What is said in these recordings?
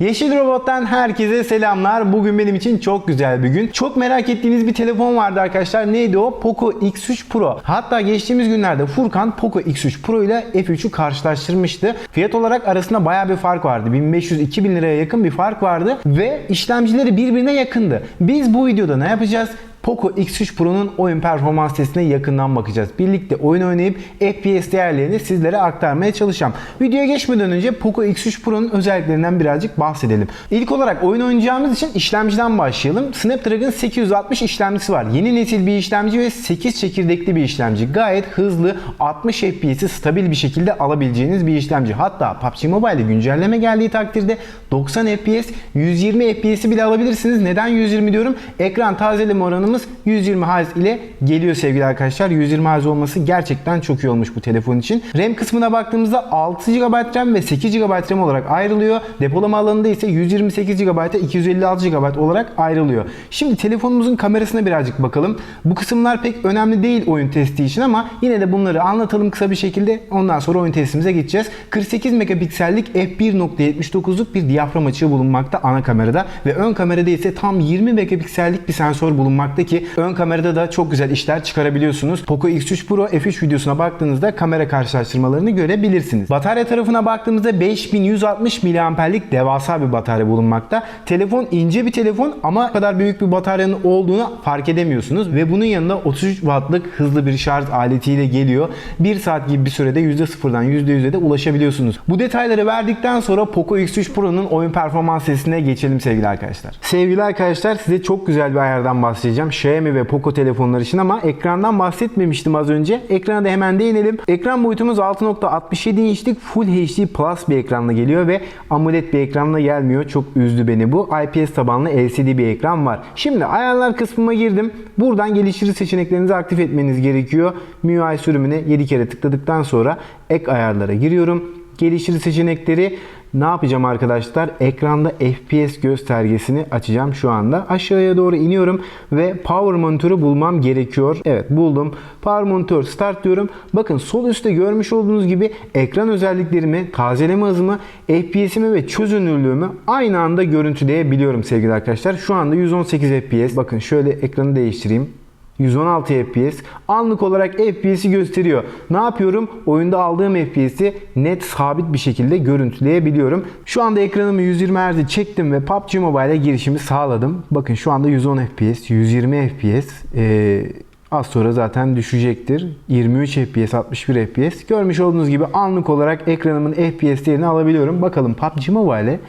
Yeşil Robot'tan herkese selamlar. Bugün benim için çok güzel bir gün. Çok merak ettiğiniz bir telefon vardı arkadaşlar. Neydi o? Poco X3 Pro. Hatta geçtiğimiz günlerde Furkan Poco X3 Pro ile F3'ü karşılaştırmıştı. Fiyat olarak arasında baya bir fark vardı. 1500-2000 liraya yakın bir fark vardı ve işlemcileri birbirine yakındı. Biz bu videoda ne yapacağız? Poco X3 Pro'nun oyun performans testine yakından bakacağız. Birlikte oyun oynayıp FPS değerlerini sizlere aktarmaya çalışacağım. Videoya geçmeden önce Poco X3 Pro'nun özelliklerinden birazcık bahsedelim. İlk olarak oyun oynayacağımız için işlemciden başlayalım. Snapdragon 860 işlemcisi var. Yeni nesil bir işlemci ve 8 çekirdekli bir işlemci. Gayet hızlı 60 FPS'i stabil bir şekilde alabileceğiniz bir işlemci. Hatta PUBG Mobile'de güncelleme geldiği takdirde 90 FPS, 120 FPS'i bile alabilirsiniz. Neden 120 diyorum? Ekran tazeleme oranımız 120 Hz ile geliyor sevgili arkadaşlar. 120 Hz olması gerçekten çok iyi olmuş bu telefon için. RAM kısmına baktığımızda 6 GB RAM ve 8 GB RAM olarak ayrılıyor. Depolama alanında ise 128 GB'a 256 GB olarak ayrılıyor. Şimdi telefonumuzun kamerasına birazcık bakalım. Bu kısımlar pek önemli değil oyun testi için ama yine de bunları anlatalım kısa bir şekilde. Ondan sonra oyun testimize geçeceğiz. 48 megapiksellik f1.79'luk bir diyafram açığı bulunmakta ana kamerada ve ön kamerada ise tam 20 megapiksellik bir sensör bulunmakta ki ön kamerada da çok güzel işler çıkarabiliyorsunuz. Poco X3 Pro F3 videosuna baktığınızda kamera karşılaştırmalarını görebilirsiniz. Batarya tarafına baktığımızda 5160 mAh'lik devasa bir batarya bulunmakta. Telefon ince bir telefon ama kadar büyük bir bataryanın olduğunu fark edemiyorsunuz ve bunun yanında 33 wattlık hızlı bir şarj aletiyle geliyor. 1 saat gibi bir sürede %0'dan %100'e de ulaşabiliyorsunuz. Bu detayları verdikten sonra Poco X3 Pro'nun oyun performans testine geçelim sevgili arkadaşlar. Sevgili arkadaşlar size çok güzel bir ayardan bahsedeceğim. Xiaomi ve Poco telefonlar için ama ekrandan bahsetmemiştim az önce. Ekrana da hemen değinelim. Ekran boyutumuz 6.67 inçlik Full HD Plus bir ekranla geliyor ve AMOLED bir ekranla gelmiyor. Çok üzdü beni bu. IPS tabanlı LCD bir ekran var. Şimdi ayarlar kısmına girdim. Buradan geliştirici seçeneklerinizi aktif etmeniz gerekiyor. MIUI sürümüne 7 kere tıkladıktan sonra ek ayarlara giriyorum. Geliştirici seçenekleri ne yapacağım arkadaşlar? Ekranda FPS göstergesini açacağım şu anda. Aşağıya doğru iniyorum ve Power Monitor'u bulmam gerekiyor. Evet buldum. Power Monitor Start diyorum. Bakın sol üstte görmüş olduğunuz gibi ekran özelliklerimi, tazeleme hızımı, FPS'imi ve çözünürlüğümü aynı anda görüntüleyebiliyorum sevgili arkadaşlar. Şu anda 118 FPS. Bakın şöyle ekranı değiştireyim. 116 FPS anlık olarak FPS'i gösteriyor. Ne yapıyorum? Oyunda aldığım FPS'i net sabit bir şekilde görüntüleyebiliyorum. Şu anda ekranımı 120 Hz'e çektim ve PUBG Mobile'e girişimi sağladım. Bakın şu anda 110 FPS, 120 FPS. Ee, Az sonra zaten düşecektir. 23 FPS, 61 FPS. Görmüş olduğunuz gibi anlık olarak ekranımın FPS değerini alabiliyorum. Bakalım PUBG Mobile'e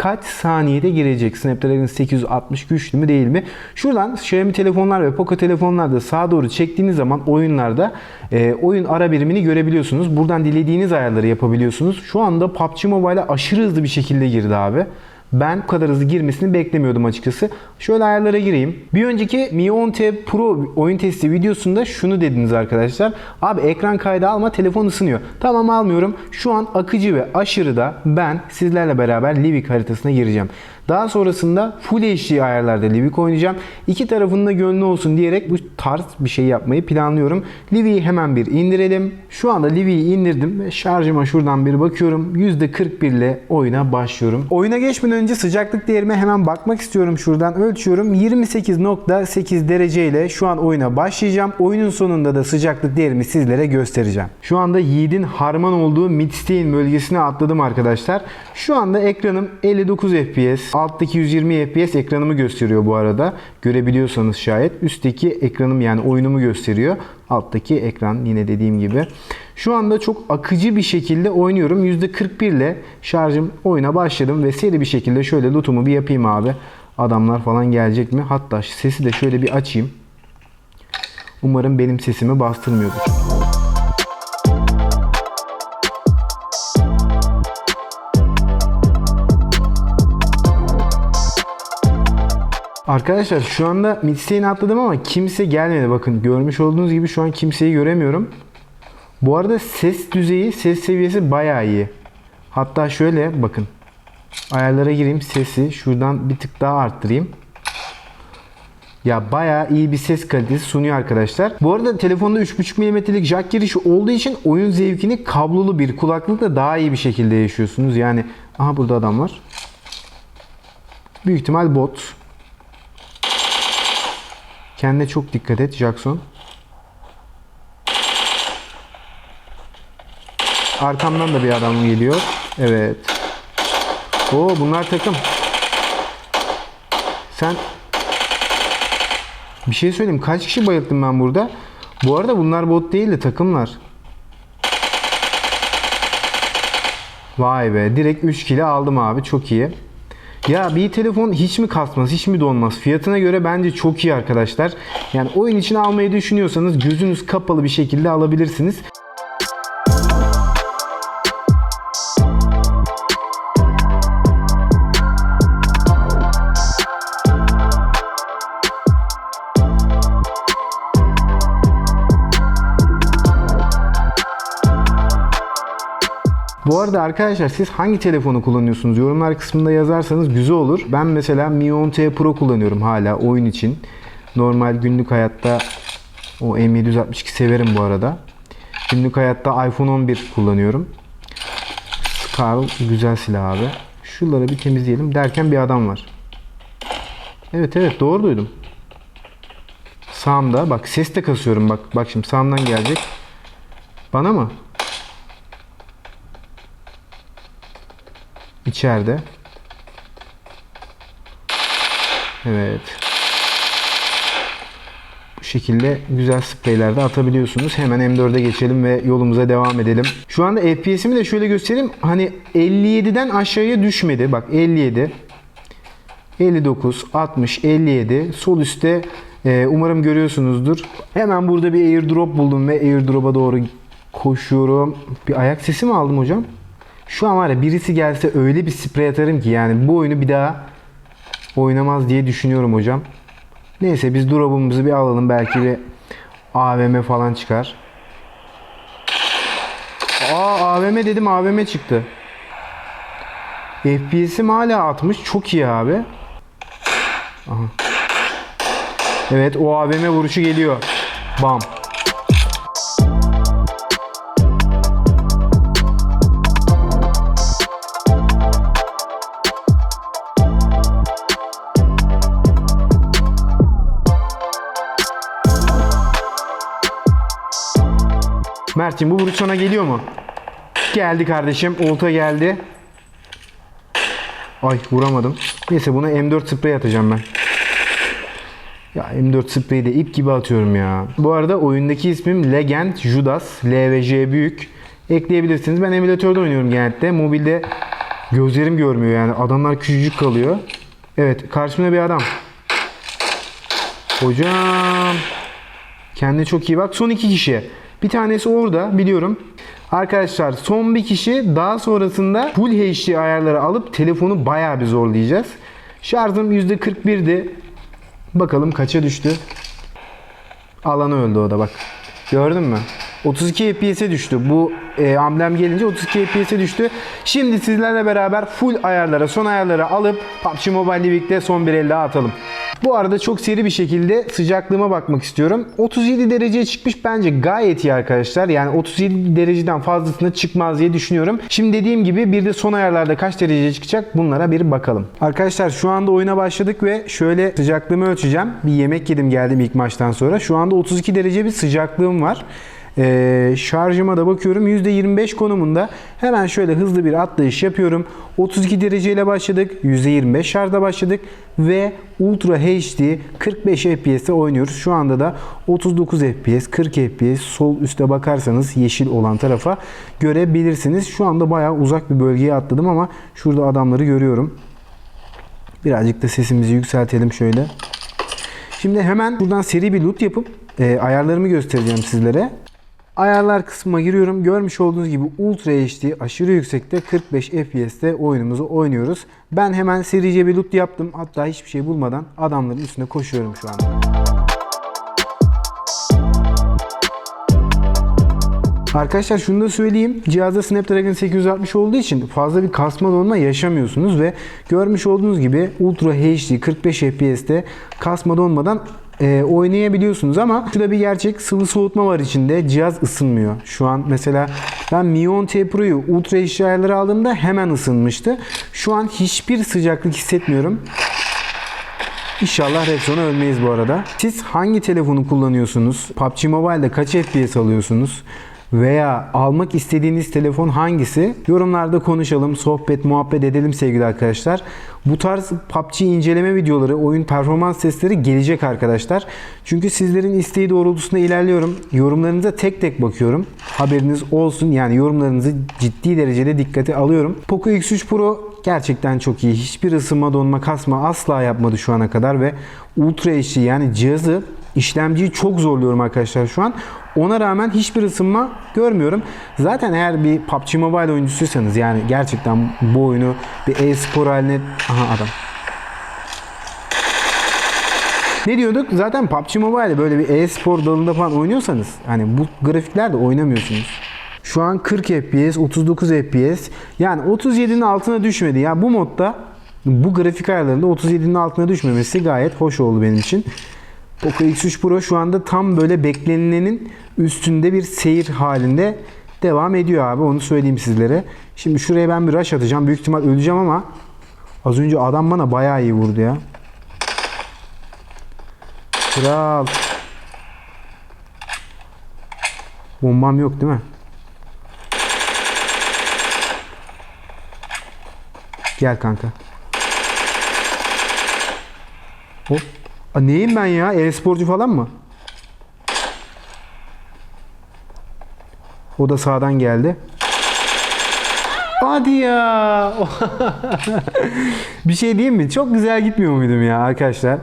kaç saniyede girecek? Snapdragon 860 güçlü mü değil mi? Şuradan Xiaomi telefonlar ve Poco telefonlarda sağa doğru çektiğiniz zaman oyunlarda e, oyun ara birimini görebiliyorsunuz. Buradan dilediğiniz ayarları yapabiliyorsunuz. Şu anda PUBG Mobile'e aşırı hızlı bir şekilde girdi abi. Ben bu kadar hızlı girmesini beklemiyordum açıkçası. Şöyle ayarlara gireyim. Bir önceki Mi 10 T Pro oyun testi videosunda şunu dediniz arkadaşlar. Abi ekran kaydı alma telefon ısınıyor. Tamam almıyorum. Şu an akıcı ve aşırıda ben sizlerle beraber Livik haritasına gireceğim. Daha sonrasında Full HD ayarlarda Livik oynayacağım. İki tarafında da gönlü olsun diyerek bu tarz bir şey yapmayı planlıyorum. Livik'i hemen bir indirelim. Şu anda Livik'i indirdim ve şarjıma şuradan bir bakıyorum. %41 ile oyuna başlıyorum. Oyuna geçmeden önce sıcaklık değerime hemen bakmak istiyorum. Şuradan ölçüyorum. 28.8 derece ile şu an oyuna başlayacağım. Oyunun sonunda da sıcaklık değerimi sizlere göstereceğim. Şu anda Yiğit'in harman olduğu Midstein bölgesine atladım arkadaşlar. Şu anda ekranım 59 FPS. Alttaki 120 FPS ekranımı gösteriyor bu arada. Görebiliyorsanız şayet. Üstteki ekranım yani oyunumu gösteriyor. Alttaki ekran yine dediğim gibi. Şu anda çok akıcı bir şekilde oynuyorum. %41 ile şarjım oyuna başladım ve seri bir şekilde şöyle lootumu bir yapayım abi. Adamlar falan gelecek mi? Hatta sesi de şöyle bir açayım. Umarım benim sesimi bastırmıyordur. Arkadaşlar şu anda Midstay'ini atladım ama kimse gelmedi. Bakın görmüş olduğunuz gibi şu an kimseyi göremiyorum. Bu arada ses düzeyi, ses seviyesi bayağı iyi. Hatta şöyle bakın. Ayarlara gireyim sesi. Şuradan bir tık daha arttırayım. Ya bayağı iyi bir ses kalitesi sunuyor arkadaşlar. Bu arada telefonda 3.5 mm'lik jack girişi olduğu için oyun zevkini kablolu bir kulaklıkla daha iyi bir şekilde yaşıyorsunuz. Yani aha burada adam var. Büyük ihtimal bot. Kendine çok dikkat et Jackson. Arkamdan da bir adam geliyor. Evet. Oo bunlar takım. Sen bir şey söyleyeyim. Kaç kişi bayılttım ben burada? Bu arada bunlar bot değil de takımlar. Vay be. Direkt 3 kilo aldım abi. Çok iyi. Ya bir telefon hiç mi kasmaz, hiç mi donmaz? Fiyatına göre bence çok iyi arkadaşlar. Yani oyun için almayı düşünüyorsanız gözünüz kapalı bir şekilde alabilirsiniz. Bu arada arkadaşlar siz hangi telefonu kullanıyorsunuz? Yorumlar kısmında yazarsanız güzel olur. Ben mesela Mi 10T Pro kullanıyorum hala oyun için. Normal günlük hayatta o M762 severim bu arada. Günlük hayatta iPhone 11 kullanıyorum. Scarl güzel silah abi. Şuraları bir temizleyelim derken bir adam var. Evet evet doğru duydum. Sağımda bak ses de kasıyorum bak. Bak şimdi sağımdan gelecek. Bana mı? İçeride. Evet. Bu şekilde güzel spreyler de atabiliyorsunuz. Hemen M4'e geçelim ve yolumuza devam edelim. Şu anda FPS'imi de şöyle göstereyim. Hani 57'den aşağıya düşmedi. Bak 57. 59, 60, 57. Sol üstte e, umarım görüyorsunuzdur. Hemen burada bir airdrop buldum ve airdrop'a doğru koşuyorum. Bir ayak sesi mi aldım hocam? Şu an var ya birisi gelse öyle bir sprey atarım ki yani bu oyunu bir daha oynamaz diye düşünüyorum hocam. Neyse biz drop'umuzu bir alalım. Belki bir AVM falan çıkar. Aa AVM dedim AVM çıktı. FPS'im hala 60. Çok iyi abi. Aha. Evet o AVM vuruşu geliyor. Bam. Mert'cim bu vuruş sana geliyor mu? Geldi kardeşim. Olta geldi. Ay vuramadım. Neyse buna M4 sprey atacağım ben. Ya M4 spreyi de ip gibi atıyorum ya. Bu arada oyundaki ismim Legend Judas. L ve J büyük. Ekleyebilirsiniz. Ben emülatörde oynuyorum genellikle. Mobilde gözlerim görmüyor yani. Adamlar küçücük kalıyor. Evet karşımda bir adam. Hocam. Kendine çok iyi bak. Son iki kişi. Bir tanesi orada biliyorum. Arkadaşlar son bir kişi daha sonrasında Full HD ayarları alıp telefonu bayağı bir zorlayacağız. Şarjım %41'di. Bakalım kaça düştü. Alanı öldü o da bak. Gördün mü? 32 FPS'e düştü. Bu e, amblem gelince 32 FPS'e düştü. Şimdi sizlerle beraber full ayarlara, son ayarlara alıp PUBG Mobile birlikte son bir el daha atalım. Bu arada çok seri bir şekilde sıcaklığıma bakmak istiyorum. 37 dereceye çıkmış bence gayet iyi arkadaşlar. Yani 37 dereceden fazlasına çıkmaz diye düşünüyorum. Şimdi dediğim gibi bir de son ayarlarda kaç dereceye çıkacak bunlara bir bakalım. Arkadaşlar şu anda oyuna başladık ve şöyle sıcaklığımı ölçeceğim. Bir yemek yedim geldim ilk maçtan sonra. Şu anda 32 derece bir sıcaklığım var. Ee, şarjıma da bakıyorum. %25 konumunda. Hemen şöyle hızlı bir atlayış yapıyorum. 32 dereceyle başladık. %25 şarjda başladık. Ve Ultra HD 45 FPS'te oynuyoruz. Şu anda da 39 FPS 40 FPS sol üste bakarsanız yeşil olan tarafa görebilirsiniz. Şu anda bayağı uzak bir bölgeye atladım ama şurada adamları görüyorum. Birazcık da sesimizi yükseltelim şöyle. Şimdi hemen buradan seri bir loot yapıp e, ayarlarımı göstereceğim sizlere. Ayarlar kısmına giriyorum. Görmüş olduğunuz gibi Ultra HD aşırı yüksekte 45 FPS'te oyunumuzu oynuyoruz. Ben hemen serice bir loot yaptım. Hatta hiçbir şey bulmadan adamların üstüne koşuyorum şu anda. Arkadaşlar şunu da söyleyeyim. Cihazda Snapdragon 860 olduğu için fazla bir kasma donma yaşamıyorsunuz ve görmüş olduğunuz gibi Ultra HD 45 FPS'te kasma donmadan e, oynayabiliyorsunuz ama şurada bir gerçek sıvı soğutma var içinde. Cihaz ısınmıyor. Şu an mesela ben Mi 10T Pro'yu Ultra HD ayarları aldığımda hemen ısınmıştı. Şu an hiçbir sıcaklık hissetmiyorum. İnşallah red zone'a ölmeyiz bu arada. Siz hangi telefonu kullanıyorsunuz? PUBG Mobile'de kaç FPS alıyorsunuz? Veya almak istediğiniz telefon hangisi? Yorumlarda konuşalım, sohbet, muhabbet edelim sevgili arkadaşlar. Bu tarz PUBG inceleme videoları, oyun performans testleri gelecek arkadaşlar. Çünkü sizlerin isteği doğrultusunda ilerliyorum. Yorumlarınıza tek tek bakıyorum. Haberiniz olsun. Yani yorumlarınızı ciddi derecede dikkate alıyorum. Poco X3 Pro gerçekten çok iyi. Hiçbir ısınma, donma, kasma asla yapmadı şu ana kadar ve Ultra HD yani cihazı işlemciyi çok zorluyorum arkadaşlar şu an. Ona rağmen hiçbir ısınma görmüyorum. Zaten eğer bir PUBG Mobile oyuncusuysanız yani gerçekten bu oyunu bir e-spor haline... Aha adam. Ne diyorduk? Zaten PUBG Mobile böyle bir e-spor dalında falan oynuyorsanız hani bu grafiklerde oynamıyorsunuz. Şu an 40 FPS, 39 FPS. Yani 37'nin altına düşmedi. Ya bu modda bu grafik ayarlarında 37'nin altına düşmemesi gayet hoş oldu benim için. Poco X3 Pro şu anda tam böyle beklenilenin üstünde bir seyir halinde devam ediyor abi. Onu söyleyeyim sizlere. Şimdi şuraya ben bir rush atacağım. Büyük ihtimal öleceğim ama az önce adam bana bayağı iyi vurdu ya. Kral. Bombam yok değil mi? Gel kanka. Hop. Aa, neyim ben ya? E-sporcu falan mı? O da sağdan geldi. Hadi ya. bir şey diyeyim mi? Çok güzel gitmiyor muydum ya arkadaşlar?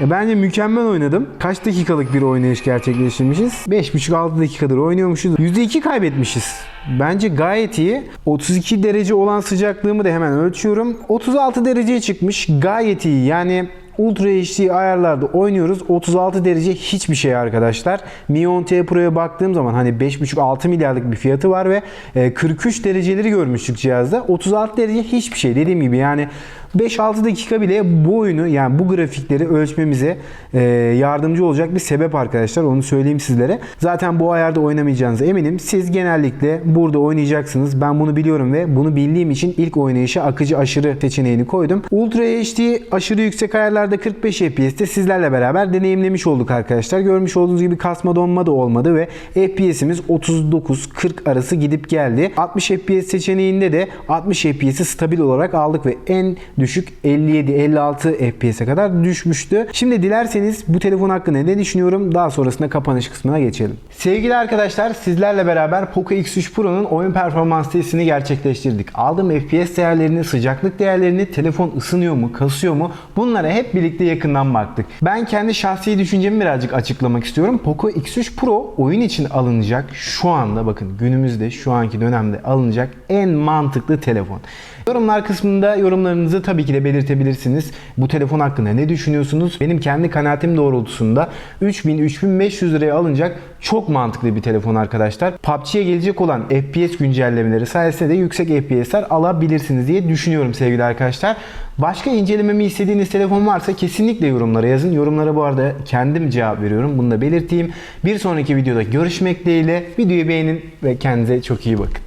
E, bence mükemmel oynadım. Kaç dakikalık bir oynayış gerçekleştirmişiz? 5,5-6 dakikadır oynuyormuşuz. %2 kaybetmişiz. Bence gayet iyi. 32 derece olan sıcaklığımı da hemen ölçüyorum. 36 dereceye çıkmış. Gayet iyi. Yani Ultra HD ayarlarda oynuyoruz. 36 derece hiçbir şey arkadaşlar. Mi 10T Pro'ya baktığım zaman hani 5,5-6 milyarlık bir fiyatı var ve e, 43 dereceleri görmüştük cihazda. 36 derece hiçbir şey. Dediğim gibi yani 5-6 dakika bile bu oyunu yani bu grafikleri ölçmemize e, yardımcı olacak bir sebep arkadaşlar. Onu söyleyeyim sizlere. Zaten bu ayarda oynamayacağınıza eminim. Siz genellikle burada oynayacaksınız. Ben bunu biliyorum ve bunu bildiğim için ilk oynayışa akıcı aşırı seçeneğini koydum. Ultra HD aşırı yüksek ayarlarda 45 FPS'te sizlerle beraber deneyimlemiş olduk arkadaşlar. Görmüş olduğunuz gibi kasma donma da olmadı ve FPS'imiz 39-40 arası gidip geldi. 60 FPS seçeneğinde de 60 FPS'i stabil olarak aldık ve en düşük 57-56 FPS'e kadar düşmüştü. Şimdi dilerseniz bu telefon hakkında ne düşünüyorum daha sonrasında kapanış kısmına geçelim. Sevgili arkadaşlar sizlerle beraber Poco X3 Pro'nun oyun performans testini gerçekleştirdik. Aldığım FPS değerlerini, sıcaklık değerlerini, telefon ısınıyor mu, kasıyor mu bunlara hep birlikte yakından baktık. Ben kendi şahsi düşüncemi birazcık açıklamak istiyorum. Poco X3 Pro oyun için alınacak şu anda bakın günümüzde şu anki dönemde alınacak en mantıklı telefon. Yorumlar kısmında yorumlarınızı tabii ki de belirtebilirsiniz. Bu telefon hakkında ne düşünüyorsunuz? Benim kendi kanaatim doğrultusunda 3000-3500 liraya alınacak çok mantıklı bir telefon arkadaşlar. PUBG'ye gelecek olan FPS güncellemeleri sayesinde de yüksek FPS'ler alabilirsiniz diye düşünüyorum sevgili arkadaşlar. Başka incelememi istediğiniz telefon varsa kesinlikle yorumlara yazın. Yorumlara bu arada kendim cevap veriyorum. Bunu da belirteyim. Bir sonraki videoda görüşmek dileğiyle. Videoyu beğenin ve kendinize çok iyi bakın.